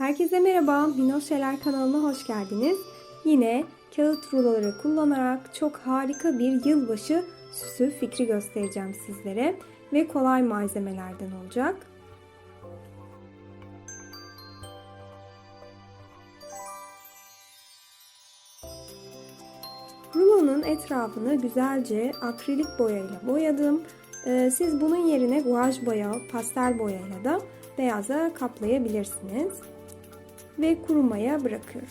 Herkese merhaba, Minnoş Şeyler kanalına hoş geldiniz. Yine kağıt ruloları kullanarak çok harika bir yılbaşı süsü fikri göstereceğim sizlere. Ve kolay malzemelerden olacak. Rulonun etrafını güzelce akrilik boyayla boyadım. Ee, Siz bunun yerine guaj boya, pastel boyayla da beyaza kaplayabilirsiniz. Ve kurumaya bırakıyorum.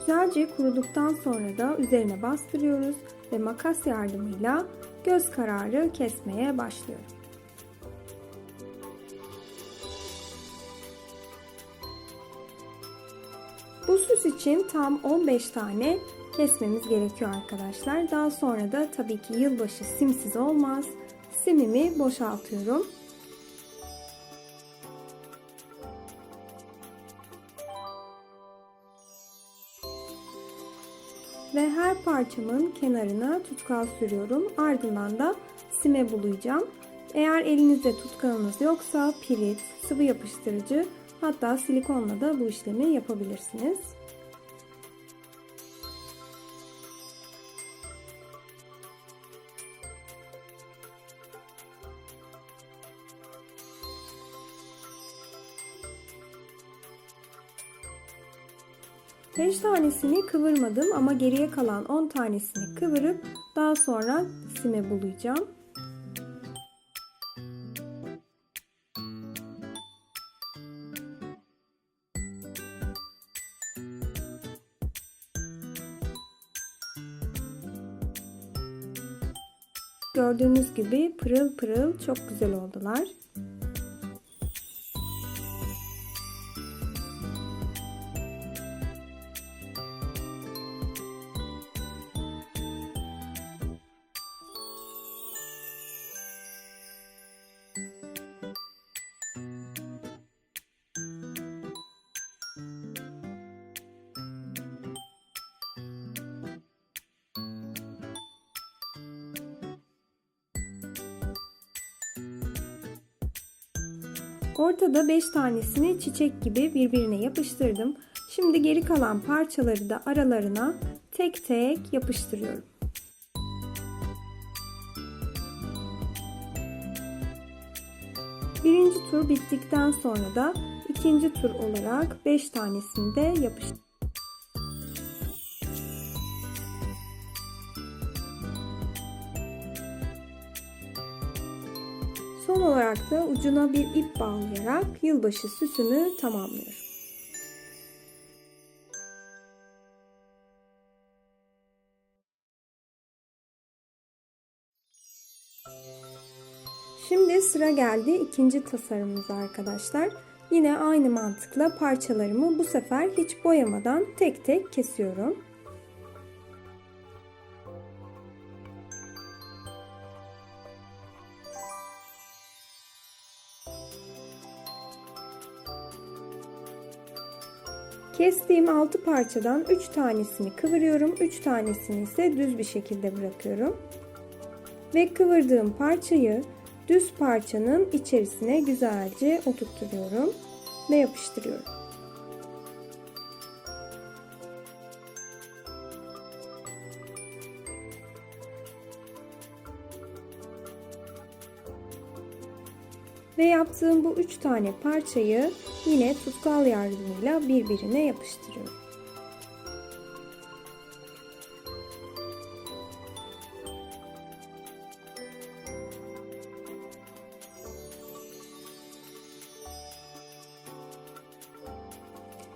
Güzelce kuruduktan sonra da üzerine bastırıyoruz ve makas yardımıyla göz kararı kesmeye başlıyorum. Bu süs için tam 15 tane kesmemiz gerekiyor arkadaşlar. Daha sonra da tabii ki yılbaşı simsiz olmaz. Simimi boşaltıyorum. Ve her parçamın kenarına tutkal sürüyorum. Ardından da sime bulayacağım. Eğer elinizde tutkalınız yoksa pirit, sıvı yapıştırıcı hatta silikonla da bu işlemi yapabilirsiniz. Beş tanesini kıvırmadım ama geriye kalan 10 tanesini kıvırıp daha sonra sime bulayacağım. Gördüğünüz gibi pırıl pırıl çok güzel oldular. Ortada 5 tanesini çiçek gibi birbirine yapıştırdım. Şimdi geri kalan parçaları da aralarına tek tek yapıştırıyorum. Birinci tur bittikten sonra da ikinci tur olarak 5 tanesini de yapıştırıyorum. Son olarak da ucuna bir ip bağlayarak yılbaşı süsümü tamamlıyorum. Şimdi sıra geldi ikinci tasarımımıza arkadaşlar. Yine aynı mantıkla parçalarımı bu sefer hiç boyamadan tek tek kesiyorum. Kestiğim 6 parçadan 3 tanesini kıvırıyorum. 3 tanesini ise düz bir şekilde bırakıyorum. Ve kıvırdığım parçayı düz parçanın içerisine güzelce oturtuyorum ve yapıştırıyorum. Ve yaptığım bu üç tane parçayı yine tutkal yardımıyla birbirine yapıştırıyorum.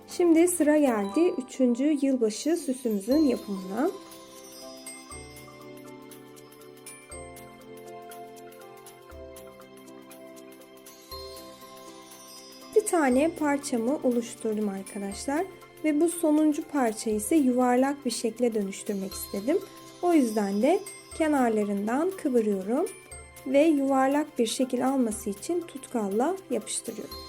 Şimdi sıra geldi 3. yılbaşı süsümüzün yapımına. Bir tane parçamı oluşturdum arkadaşlar ve bu sonuncu parçayı ise yuvarlak bir şekle dönüştürmek istedim. O yüzden de kenarlarından kıvırıyorum ve yuvarlak bir şekil alması için tutkalla yapıştırıyorum.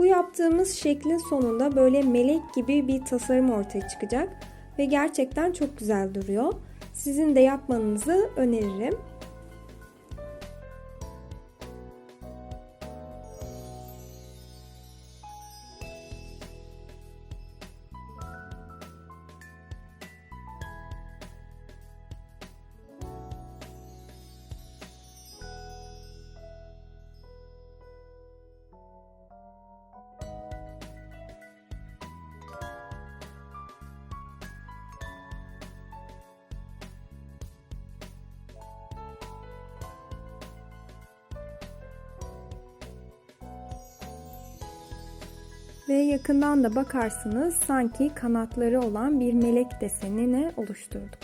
Bu yaptığımız şeklin sonunda böyle melek gibi bir tasarım ortaya çıkacak ve gerçekten çok güzel duruyor. Sizin de yapmanızı öneririm. Ve yakından da bakarsınız sanki kanatları olan bir melek desenini oluşturduk.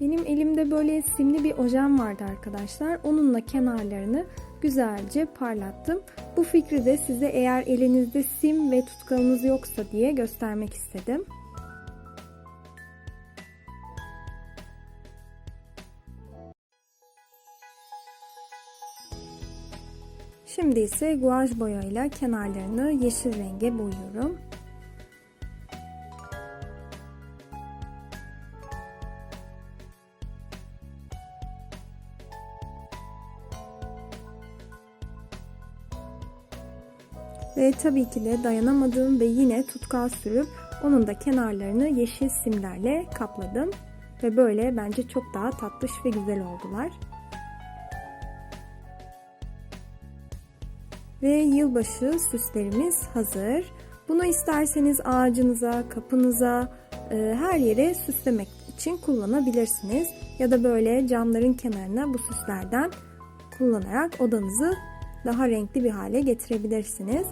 Benim elimde böyle simli bir ojem vardı arkadaşlar. Onunla kenarlarını güzelce parlattım. Bu fikri de size eğer elinizde sim ve tutkalınız yoksa diye göstermek istedim. Şimdi ise guaj boyayla kenarlarını yeşil renge boyuyorum. Ve tabii ki de dayanamadım ve yine tutkal sürüp onun da kenarlarını yeşil simlerle kapladım. Ve böyle bence çok daha tatlış ve güzel oldular. Ve yılbaşı süslerimiz hazır. Bunu isterseniz ağacınıza, kapınıza, e, her yere süslemek için kullanabilirsiniz. Ya da böyle camların kenarına bu süslerden kullanarak odanızı daha renkli bir hale getirebilirsiniz.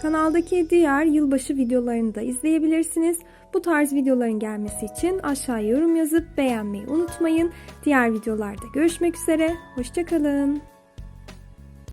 Kanaldaki diğer yılbaşı videolarını da izleyebilirsiniz. Bu tarz videoların gelmesi için aşağıya yorum yazıp beğenmeyi unutmayın. Diğer videolarda görüşmek üzere. Hoşçakalın.